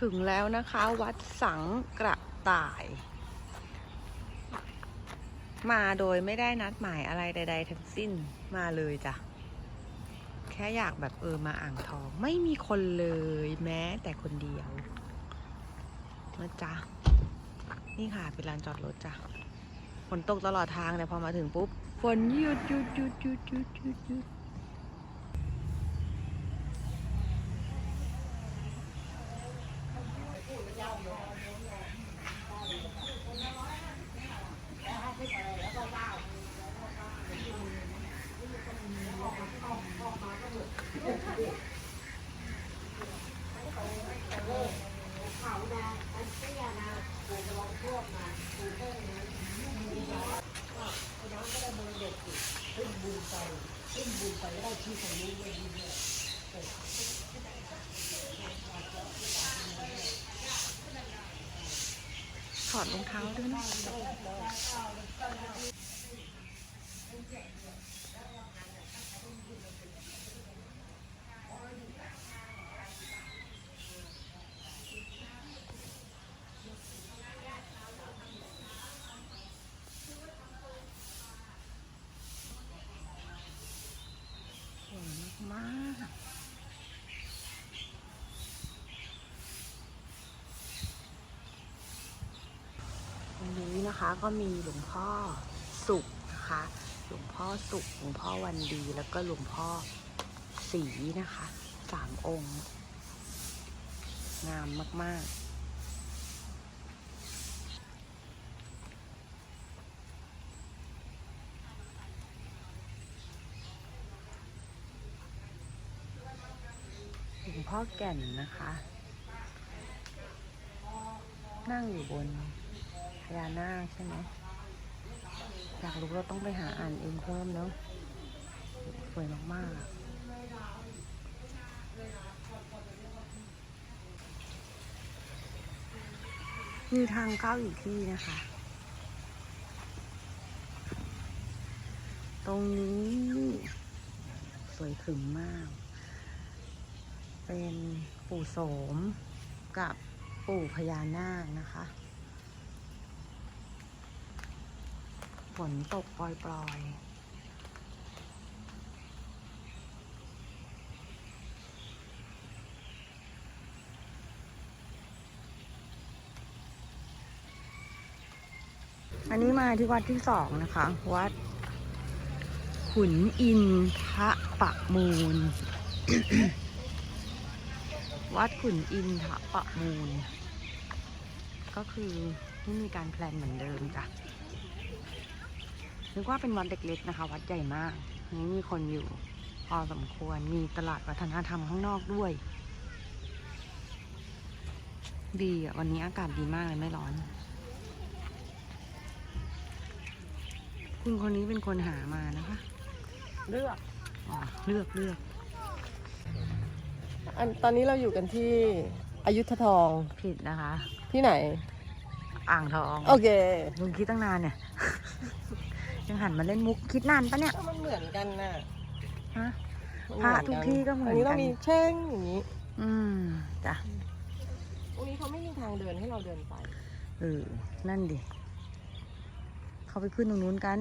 ถึงแล้วนะคะ วัดสังกระต่าย มาโดยไม่ได้นัดหมายอะไรใด ๆ ทั้งสิ้นมาเลยจ้ะ แค่อยากแบบเออมาอ่างทอง ไม่มีคนเลยแม้แต่คนเดียวนะจ๊ะ นี่ค่ะเป็นลานจอดรถจ้ะฝนตกตลอดทางแต่พอมาถึงปุ๊บ ฝนหยุดหยุดหยุดหยุดหยุดหยุด ถอดรองเท้าด้วยนะสวยมากๆ ตรง นะคะก็มีหลวงพ่อสุขนะคะ หลวงพ่อสุข หลวงพ่อวันดีแล้วก็หลวงพ่อสีนะคะสามองค์ งามมากๆหลวงพ่อแก่นนะคะ นั่งอยู่บน ญานาคใช่ไหมอยากรู้เราต้องไปหาอ่านเองเพิ่มเนาะสวยมากๆมีทางเข้าอีกที่นะคะ ตรงนี้สวยขึมมาก เป็นปู่โสมกับปู่พญานาคนะคะ นตกปล่อยๆอันนี้มาที่วัดที่สองนะคะ วัด ขุนอินทะปะมูล วัดขุนอินทะปะมูล ก็คือไม่มีการแพลนเหมือนเดิมจ้ะ นึกว่าเป็นวัดเล็กๆนะคะ วัดใหญ่มากนี่มีคนอยู่ พอสมควรมีตลาดวัฒนธรรมข้างนอกด้วย ดีอะวันนี้อากาศดีมากเลยไม่ร้อน คุณคนนี้เป็นคนหามานะคะ เลือกอ๋อเลือกเลือกอันตอนนี้เราอยู่กันที่อยุธทองผิดนะคะ ที่ไหน อ่างทอง โอเค มึงคิดตั้งนานเนี่ยยัง หันมาเล่นมุกคิดนานปะเนี่ยมันเหมือนกันน่ะฮะมันพระเหมือนทุกที่ก็เหมือนกันอันนี้ต้องมีแช่งอย่างนี้อืมจ้ะตรงนี้เขาไม่มีทางเดินให้เราเดินไป เออนั่นดิ เขาไปขึ้นตรงนู้นกัน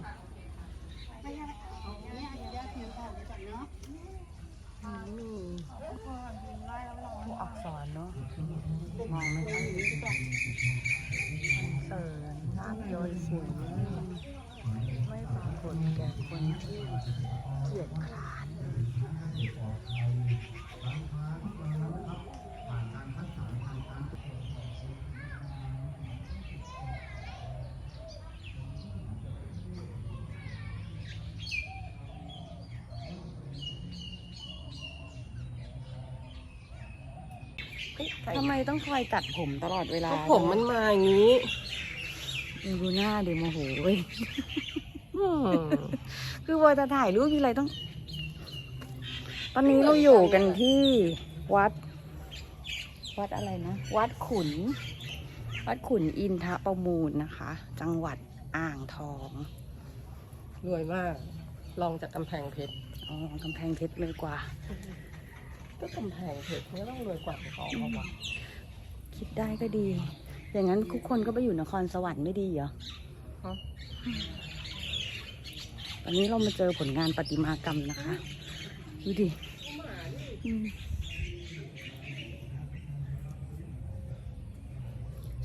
ดูสิมีตัวอักษรเนาะมองไม่ชัดเสริญลาบยศสวยไม่ปรากฏแก่คนที่เกียจคร้าน ทำไมต้องคอยตัดผมตลอดเวลา ก็ผมมันมาอย่างนี้ดูหน้าเดี๋ยวโมโหเว้ยอืมคือพอจะถ่ายรูปทีไรต้อง ตอนนี้เราอยู่กันที่วัด วัดอะไรนะ วัดขุน วัดขุนอินทประมูลนะคะ จังหวัดอ่างทอง รวยมาก ลองจากกำแพงเพชร อ๋อ กำแพงเพชรเลยกว่า ก็กำแพงเพชรไม่ต้องรวยกว่าเขาเพราะว่าคิดได้ก็ดี อย่างนั้นทุกคนก็ไปอยู่นครสวรรค์ไม่ดีเหรอฮะตอนนี้เรามาเจอผลงานประติมากรรมนะคะ ดูดิอืม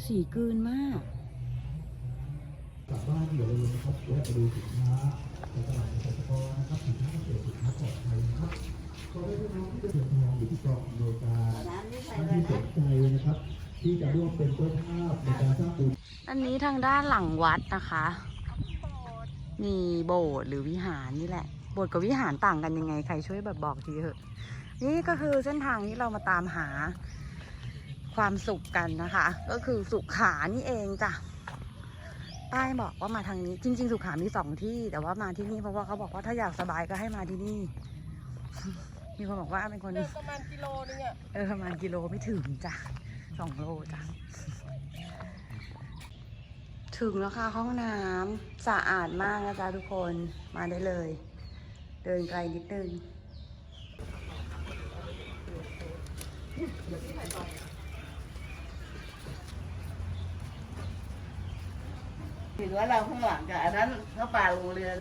สีกลืนมากกลับบ้านอย่าลืมนะครับแวะไปดูสินค้าในตลาดเกษตรกรนะครับสินค้าเกษตรสินค้าปลอดภัยนะครับ ก็ได้พี่น้องที่เดินทางอยู่ที่เกาะอเมริกาท่านที่สนใจนะครับ ที่จะร่วมเป็นเจ้าภาพในการสร้างปูนอันนี้ทางด้านหลังวัดนะคะ มีโบสถ์หรือวิหารนี่แหละ โบสถ์กับวิหารต่างกันยังไงใครช่วยแบบบอกทีเถอะ นี่ก็คือเส้นทางที่เรามาตามหาความสุขกันนะคะ ก็คือสุขานี่เองจ้ะป้ายบอกว่ามาทางนี้ จริง ๆ สุขามีสองที่ แต่ว่ามาที่นี่เพราะว่าเขาบอกว่าถ้าอยากสบายก็ให้มาที่นี่ มีคนบอกว่าเป็นคน เดินประมาณกิโลนึงอะเออประมาณกิโลไม่ถึงจ้ะสองโลจ้ะถึงแล้วค่ะห้องน้ำสะอาดมากนะจ๊ะทุกคนมาได้เลย เดินไกลนิดนึงถือว่าเราข้างหลังกับอันนั้นเขาป่าลงเรือ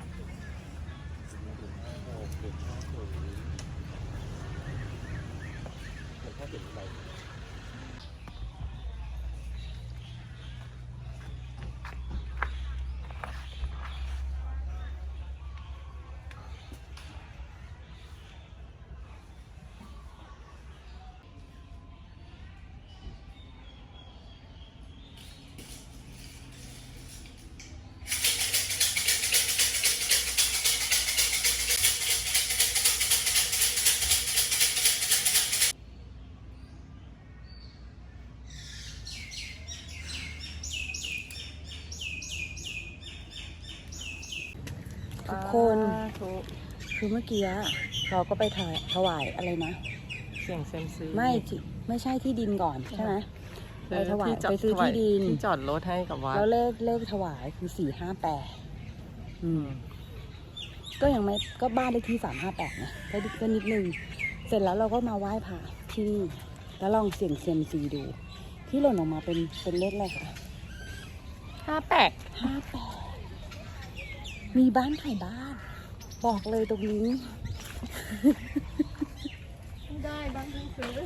คือเมื่อกี้อะเราก็ไปถวายถวายอะไรนะ เสี่ยงเซยมซีไม่ที่ไม่ใช่ที่ดินก่อนใช่ไหมไปถวายที่จอไปซื้อที่ดินที่จอดรถให้กับวัดแล้วเลขเลขถวายคือสี่ห้าแปดอืม ก็ยังไม่ก็บ้านเลขที่สามห้าแปดนะก็ดิก็นิดนึง เสร็จแล้วเราก็มาไหว้พระที่นี่แล้วลองเสี่ยงเซียมซีดู ที่หล่นออกมาเป็นเป็นเลขอะไรคะห้าแปดห้าแปดมีบ้านขายบ้าน บอกเลยตรงนี้ ได้บ้านเพิ่งซื้อ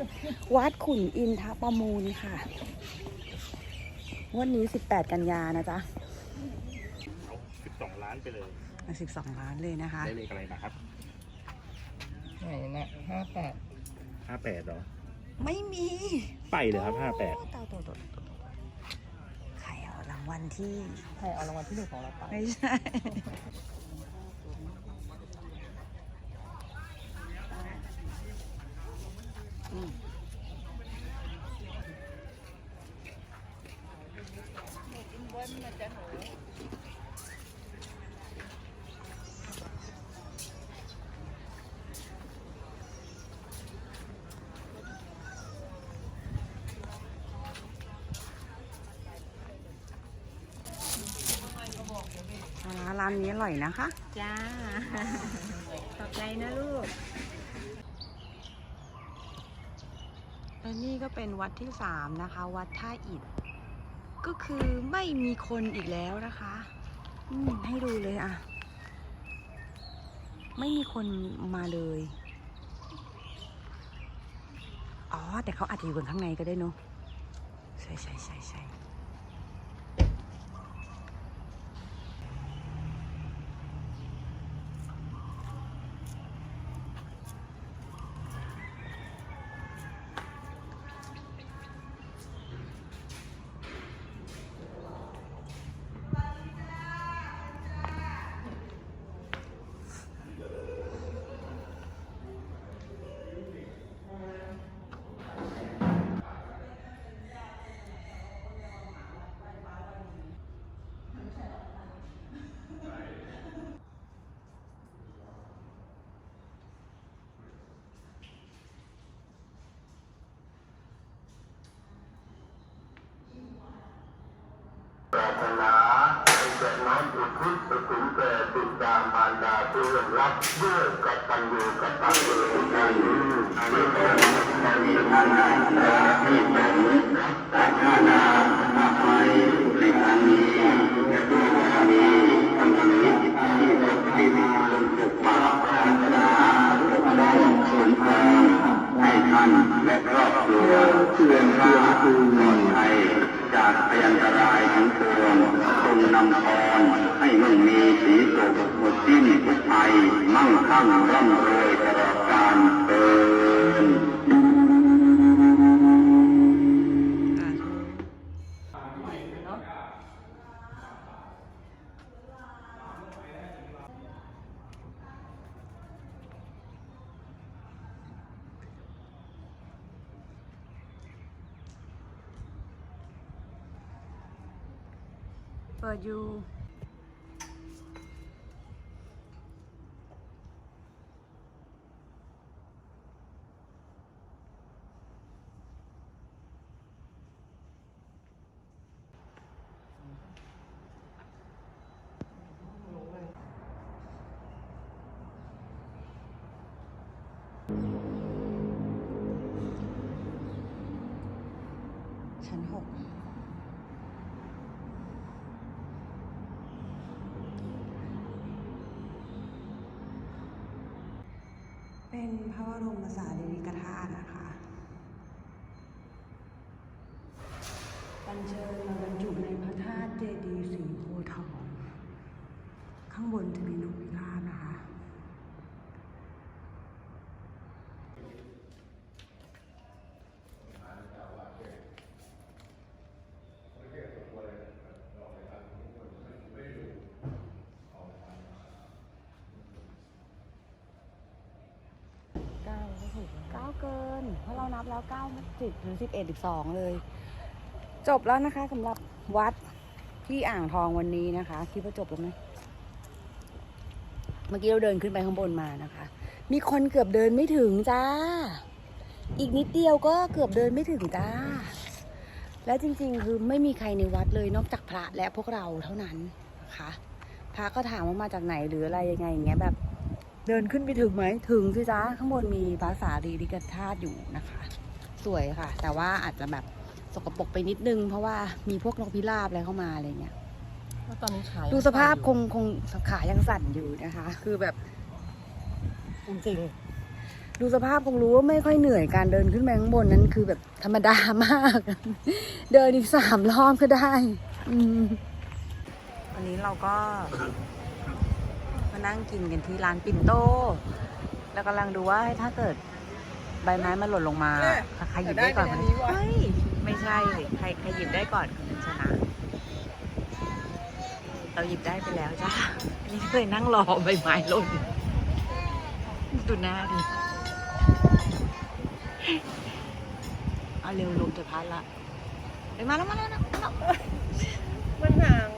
วัดขุนอินทประมูลค่ะ วันนี้ 18 กันยานะจ๊ะเอา12ล้านไปเลย12 ล้านเลยนะคะ ได้เลขอะไรมาครับไหนนะห้าแปด58เหรอไม่มีไปเลยครับโอ้ตายตายตายตายใครเอารางวัลที่ ใครเอารางวัลที่หนึ่งของเราไป ไม่ใช่ ร้านนี้อร่อยนะคะ จ้า ขอบใจนะลูก และนี่ก็เป็นวัดที่สามนะคะ วัดท่าอิฐ ก็คือไม่มีคนอีกแล้วนะคะอืให้ดูเลยอะ ไม่มีคนมาเลย อ๋อ แต่เขาอาจจะอยู่กันข้างในก็ได้เนอะใช่ใช่ใช่ใช่ ร่วงรับด้วยกตัญญูกตัญญูกันที่เป็นมีฐานะและที่เป็นแต่านะทำไมในครั้งนี้และด้วยบารมีทำให้จิตที่เราปฏิบัติลงถูกปากปรารถนาปกป้องส่วนทางให้ท่านและครอบครัวเพื่อนราคือปลอดภัยจากพยันตรายทั้งปวงทรงนำพรให้มั่งมี สีสุขหมดสิ้นทุกภัยมั่งคั่งร่ำรวยตลอดกาลเอิญเปิดอยู่ ชั้นหกเป็นพระบรมสารีริกธาตุนะคะอัญเชิญมาบรรจุในพระธาตุเจดีย์สีโพทองข้างบนจะมีนกพิราบนะคะ เก้าก็ถูก เก้าเกิน เพราะเรานับแล้วเก้าสิบหรือสิบเอ็ดสิบสองเลย จบแล้วนะคะสำหรับวัดที่อ่างทองวันนี้นะคะ คิดว่าจบแล้วไหมเมื่อกี้เราเดินขึ้นไปข้างบนมานะคะ มีคนเกือบเดินไม่ถึงจ้า อีกนิดเดียวก็เกือบเดินไม่ถึงจ้า แล้วจริงๆ คือไม่มีใครในวัดเลยนอกจากพระและพวกเราเท่านั้นนะคะ พระก็ถามว่ามาจากไหนหรืออะไรยังไงอย่างเงี้ยแบบ เดินขึ้นไปถึงไหมถึงสิจ้าข้างบนมีพระสารีริกธาตุอยู่นะคะ สวยค่ะ แต่ว่าอาจจะแบบสกปรกไปนิดนึง เพราะว่ามีพวกนกพิราบอะไรเข้ามาอะไรเงี้ยแล้วตอนนี้ขายดูสภาพคงคงขายังสั่นอยู่นะคะ คือแบบจริงดูสภาพคงรู้ว่าไม่ค่อยเหนื่อยการเดินขึ้นไปข้างบนนั้นคือแบบธรรมดามาก เดินอีกสามรอบก็ได้ อืมวันนี้เราก็ มานั่งกินกันที่ร้านปิ่นโต แล้วกำลังดูว่าถ้าเกิดใบไม้มันหล่นลงมาใครหยิบได้ก่อนคนเฮ้ยไม่ใช่ใครใครหยิบได้ก่อนคนนั้นชนะ เราหยิบได้ไปแล้วจ้าอันนี้เคยนั่งรอใบไม้หล่นดูหน้าดิเอาเร็วลงจะพัดละไปมาแล้วมาแล้วนะมาแล้วๆมันห่างว่ะ